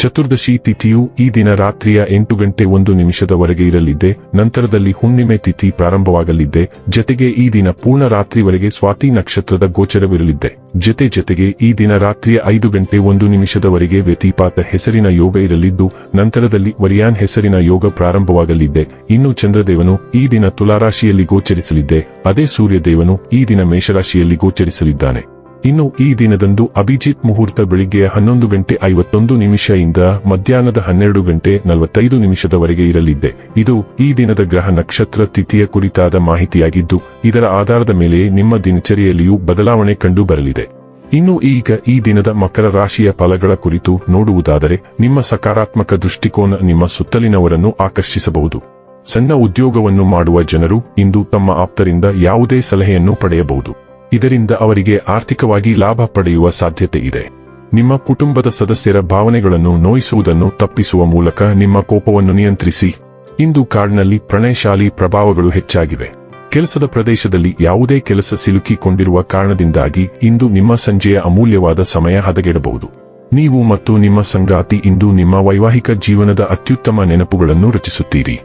ಚತುರ್ದಶಿ ತಿಥಿಯು ಈ ದಿನ ರಾತ್ರಿಯ ಎಂಟು ಗಂಟೆ ಒಂದು ನಿಮಿಷದವರೆಗೆ ಇರಲಿದ್ದೆ, ನಂತರದಲ್ಲಿ ಹುಣ್ಣಿಮೆ ತಿಥಿ ಪ್ರಾರಂಭವಾಗಲಿದ್ದೆ, ಜತೆಗೆ ಈ ದಿನ ಪೂರ್ಣ ರಾತ್ರಿವರೆಗೆ ಸ್ವಾತಿ ನಕ್ಷತ್ರದ ಗೋಚರವಿರಲಿದ್ದೆ. ಜತೆ ಜತೆಗೆ ಈ ದಿನ ರಾತ್ರಿಯ ಐದು ಗಂಟೆ ಒಂದು ನಿಮಿಷದವರೆಗೆ ವ್ಯತಿಪಾತ ಹೆಸರಿನ ಯೋಗ ಇರಲಿದ್ದು, ನಂತರದಲ್ಲಿ ವರಿಯಾನ್ ಹೆಸರಿನ ಯೋಗ ಪ್ರಾರಂಭವಾಗಲಿದ್ದೆ. ಇನ್ನು ಚಂದ್ರದೇವನು ಈ ದಿನ ತುಲಾರಾಶಿಯಲ್ಲಿ ಗೋಚರಿಸಲಿದ್ದೆ, ಅದೇ ಸೂರ್ಯದೇವನು ಈ ದಿನ ಮೇಷರಾಶಿಯಲ್ಲಿ ಗೋಚರಿಸಲಿದ್ದಾನೆ. ಇನ್ನು ಈ ದಿನದಂದು ಅಭಿಜಿತ್ ಮುಹೂರ್ತ ಬೆಳಿಗ್ಗೆ ಹನ್ನೊಂದು ಗಂಟೆ ಐವತ್ತೊಂದು ನಿಮಿಷದಿಂದ ಮಧ್ಯಾಹ್ನದ ಹನ್ನೆರಡು ಗಂಟೆ ನಲವತ್ತೈದು ನಿಮಿಷದವರೆಗೆ ಇರಲಿದೆ. ಇದು ಈ ದಿನದ ಗ್ರಹ ನಕ್ಷತ್ರ ತಿಥಿಯ ಕುರಿತಾದ ಮಾಹಿತಿಯಾಗಿದ್ದು, ಇದರ ಆಧಾರದ ಮೇಲೆ ನಿಮ್ಮ ದಿನಚರಿಯಲ್ಲಿಯೂ ಬದಲಾವಣೆ ಕಂಡು ಬರಲಿದೆ ಇನ್ನು ಈಗ ಈ ದಿನದ ಮಕರ ರಾಶಿಯ ಫಲಗಳ ಕುರಿತು ನೋಡುವುದಾದರೆ, ನಿಮ್ಮ ಸಕಾರಾತ್ಮಕ ದೃಷ್ಟಿಕೋನ ನಿಮ್ಮ ಸುತ್ತಲಿನವರನ್ನು ಆಕರ್ಷಿಸಬಹುದು. ಸಣ್ಣ ಉದ್ಯೋಗವನ್ನು ಮಾಡುವ ಜನರು ಇಂದು ತಮ್ಮ ಆಪ್ತರಿಂದ ಯಾವುದೇ ಸಲಹೆಯನ್ನು ಪಡೆಯಬಹುದು. ಇದರಿಂದ ಅವರಿಗೆ ಆರ್ಥಿಕವಾಗಿ ಲಾಭ ಪಡೆಯುವ ಸಾಧ್ಯತೆ ಇದೆ. ನಿಮ್ಮ ಕುಟುಂಬದ ಸದಸ್ಯರ ಭಾವನೆಗಳನ್ನು ನೋಯಿಸುವುದನ್ನು ತಪ್ಪಿಸುವ ಮೂಲಕ ನಿಮ್ಮ ಕೋಪವನ್ನು ನಿಯಂತ್ರಿಸಿ. ಇಂದು ಕಾರ್ಡ್ನಲ್ಲಿ ಪ್ರಣಯಶಾಲಿ ಪ್ರಭಾವಗಳು ಹೆಚ್ಚಾಗಿವೆ. ಕೆಲಸದ ಪ್ರದೇಶದಲ್ಲಿ ಯಾವುದೇ ಕೆಲಸ ಸಿಲುಕಿಕೊಂಡಿರುವ ಕಾರಣದಿಂದಾಗಿ ಇಂದು ನಿಮ್ಮ ಸಂಜೆಯ ಅಮೂಲ್ಯವಾದ ಸಮಯ ಹದಗೆಡಬಹುದು. ನೀವು ಮತ್ತು ನಿಮ್ಮ ಸಂಗಾತಿ ಇಂದು ನಿಮ್ಮ ವೈವಾಹಿಕ ಜೀವನದ ಅತ್ಯುತ್ತಮ ನೆನಪುಗಳನ್ನು ರಚಿಸುತ್ತೀರಿ.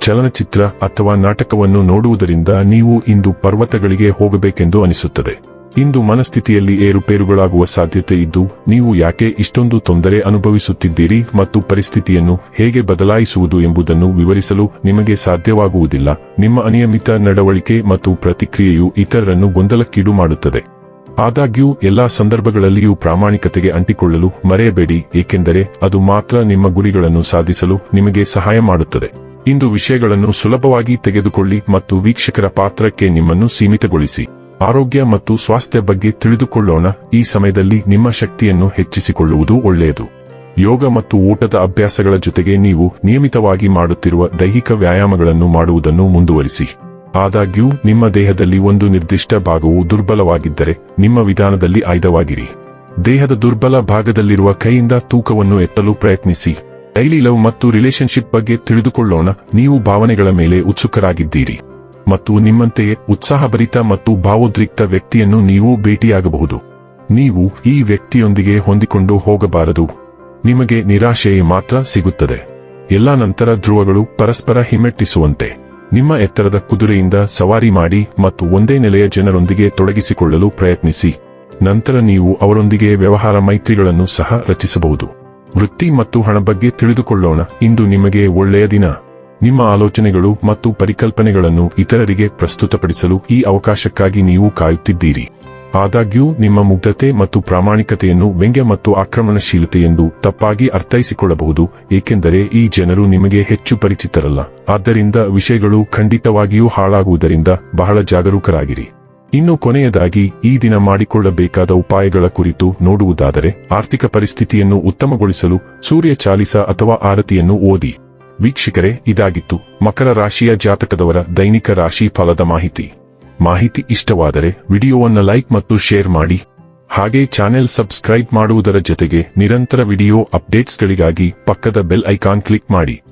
ಚಲನಚಿತ್ರ ಅಥವಾ ನಾಟಕವನ್ನು ನೋಡುವುದರಿಂದ ನೀವು ಇಂದು ಪರ್ವತಗಳಿಗೆ ಹೋಗಬೇಕೆಂದು ಅನಿಸುತ್ತದೆ. ಇಂದು ಮನಸ್ಥಿತಿಯಲ್ಲಿ ಏರುಪೇರುಗಳಾಗುವ ಸಾಧ್ಯತೆ ಇದ್ದು, ನೀವು ಯಾಕೆ ಇಷ್ಟೊಂದು ತೊಂದರೆ ಅನುಭವಿಸುತ್ತಿದ್ದೀರಿ ಮತ್ತು ಪರಿಸ್ಥಿತಿಯನ್ನು ಹೇಗೆ ಬದಲಾಯಿಸುವುದು ಎಂಬುದನ್ನು ವಿವರಿಸಲು ನಿಮಗೆ ಸಾಧ್ಯವಾಗುವುದಿಲ್ಲ. ನಿಮ್ಮ ಅನಿಯಮಿತ ನಡವಳಿಕೆ ಮತ್ತು ಪ್ರತಿಕ್ರಿಯೆಯು ಇತರರನ್ನು ಗೊಂದಲಕ್ಕೀಡು ಮಾಡುತ್ತದೆ. ಆದಾಗ್ಯೂ, ಎಲ್ಲಾ ಸಂದರ್ಭಗಳಲ್ಲಿಯೂ ಪ್ರಾಮಾಣಿಕತೆಗೆ ಅಂಟಿಕೊಳ್ಳಲು ಮರೆಯಬೇಡಿ, ಏಕೆಂದರೆ ಅದು ಮಾತ್ರ ನಿಮ್ಮ ಗುರಿಗಳನ್ನು ಸಾಧಿಸಲು ನಿಮಗೆ ಸಹಾಯ ಮಾಡುತ್ತದೆ. ಇಂದು ವಿಷಯಗಳನ್ನು ಸುಲಭವಾಗಿ ತೆಗೆದುಕೊಳ್ಳಿ ಮತ್ತು ವೀಕ್ಷಕರ ಪಾತ್ರಕ್ಕೆ ನಿಮ್ಮನ್ನು ಸೀಮಿತಗೊಳಿಸಿ. ಆರೋಗ್ಯ ಮತ್ತು ಸ್ವಾಸ್ಥ್ಯ ಬಗ್ಗೆ ತಿಳಿದುಕೊಳ್ಳೋಣ. ಈ ಸಮಯದಲ್ಲಿ ನಿಮ್ಮ ಶಕ್ತಿಯನ್ನು ಹೆಚ್ಚಿಸಿಕೊಳ್ಳುವುದು ಒಳ್ಳೆಯದು. ಯೋಗ ಮತ್ತು ಊಟದ ಅಭ್ಯಾಸಗಳ ಜೊತೆಗೆ ನೀವು ನಿಯಮಿತವಾಗಿ ಮಾಡುತ್ತಿರುವ ದೈಹಿಕ ವ್ಯಾಯಾಮಗಳನ್ನು ಮಾಡುವುದನ್ನು ಮುಂದುವರಿಸಿ. ಆದಾಗ್ಯೂ, ನಿಮ್ಮ ದೇಹದಲ್ಲಿ ಒಂದು ನಿರ್ದಿಷ್ಟ ಭಾಗವು ದುರ್ಬಲವಾಗಿದ್ದರೆ, ನಿಮ್ಮ ವಿಧಾನದಲ್ಲಿ ಆಯ್ದವಾಗಿರಿ. ದೇಹದ ದುರ್ಬಲ ಭಾಗದಲ್ಲಿರುವ ಕೈಯಿಂದ ತೂಕವನ್ನು ಎತ್ತಲು ಪ್ರಯತ್ನಿಸಿ. ಡೈಲಿ ಲವ್ ಮತ್ತು ರಿಲೇಶನ್ಶಿಪ್ ಬಗ್ಗೆ ತಿಳಿದುಕೊಳ್ಳೋಣ. ನೀವು ಭಾವನೆಗಳ ಮೇಲೆ ಉತ್ಸುಕರಾಗಿದ್ದೀರಿ. ಮತ್ತು ನಿಮ್ಮಂತೆಯೇ ಉತ್ಸಾಹಭರಿತ ಮತ್ತು ಭಾವೋದ್ರಿಕ್ತ ವ್ಯಕ್ತಿಯನ್ನು ನೀವು ಭೇಟಿಯಾಗಬಹುದು. ನೀವು ಈ ವ್ಯಕ್ತಿಯೊಂದಿಗೆ ಹೊಂದಿಕೊಂಡು ಹೋಗಬಾರದು. ನಿಮಗೆ ನಿರಾಶೆ ಮಾತ್ರ ಸಿಗುತ್ತದೆ. ಎಲ್ಲಾ ನಂತರ ಧ್ರುವಗಳು ಪರಸ್ಪರ ಹಿಮ್ಮೆಟ್ಟಿಸುವಂತೆ. ನಿಮ್ಮ ಎತ್ತರದ ಕುದುರೆಯಿಂದ ಸವಾರಿ ಮಾಡಿ ಮತ್ತು ಒಂದೇ ನೆಲೆಯ ಜನರೊಂದಿಗೆ ತೊಡಗಿಸಿಕೊಳ್ಳಲು ಪ್ರಯತ್ನಿಸಿ. ನಂತರ ನೀವು ಅವರೊಂದಿಗೆ ವ್ಯವಹಾರ ಮೈತ್ರಿಗಳನ್ನು ಸಹ ರಚಿಸಬಹುದು. ವೃತ್ತಿ ಮತ್ತು ಹಣ ಬಗ್ಗೆ ತಿಳಿದುಕೊಳ್ಳೋಣ. ಇಂದು ನಿಮಗೆ ಒಳ್ಳೆಯ ದಿನ. ನಿಮ್ಮ ಆಲೋಚನೆಗಳು ಮತ್ತು ಪರಿಕಲ್ಪನೆಗಳನ್ನು ಇತರರಿಗೆ ಪ್ರಸ್ತುತಪಡಿಸಲು ಈ ಅವಕಾಶಕ್ಕಾಗಿ ನೀವು ಕಾಯುತ್ತಿದ್ದೀರಿ. ಆದಾಗ್ಯೂ, ನಿಮ್ಮ ಮುಗ್ಧತೆ ಮತ್ತು ಪ್ರಾಮಾಣಿಕತೆಯನ್ನು ವ್ಯಂಗ್ಯ ಮತ್ತು ಆಕ್ರಮಣಶೀಲತೆ ಎಂದು ತಪ್ಪಾಗಿ ಅರ್ಥೈಸಿಕೊಳ್ಳಬಹುದು, ಏಕೆಂದರೆ ಈ ಜನರು ನಿಮಗೆ ಹೆಚ್ಚು ಪರಿಚಿತರಲ್ಲ. ಆದ್ದರಿಂದ ವಿಷಯಗಳು ಖಂಡಿತವಾಗಿಯೂ ಹಾಳಾಗುವುದರಿಂದ ಬಹಳ ಜಾಗರೂಕರಾಗಿರಿ. ಇನ್ನು ಕೊನೆಯದಾಗಿ ಈ ದಿನ ಮಾಡಿಕೊಳ್ಳಬೇಕಾದ ಉಪಾಯಗಳ ಕುರಿತು ನೋಡುವುದಾದರೆ ಆರ್ಥಿಕ ಪರಿಸ್ಥಿತಿಯನ್ನು ಉತ್ತಮಗೊಳಿಸಲು ಸೂರ್ಯ ಚಾಲಿಸ ಅಥವಾ ಆರತಿಯನ್ನು ಓದಿ. ವೀಕ್ಷಕರೇ, ಇದಾಗಿತ್ತು. ಮಕರ ರಾಶಿಯ ಜಾತಕದವರ ದೈನಿಕ ರಾಶಿ ಫಲದ ಮಾಹಿತಿ. ಮಾಹಿತಿ ಇಷ್ಟವಾದರೆ ವಿಡಿಯೋವನ್ನು ಲೈಕ್ ಮತ್ತು ಶೇರ್ ಮಾಡಿ. ಹಾಗೆ ಚಾನೆಲ್ ಸಬ್ಸ್ಕ್ರೈಬ್ ಮಾಡುವುದರ ಜೊತೆಗೆ ನಿರಂತರ ವಿಡಿಯೋ ಅಪ್ಡೇಟ್ಸ್ಗಳಿಗಾಗಿ ಪಕ್ಕದ ಬೆಲ್ ಐಕಾನ್ ಕ್ಲಿಕ್ ಮಾಡಿ.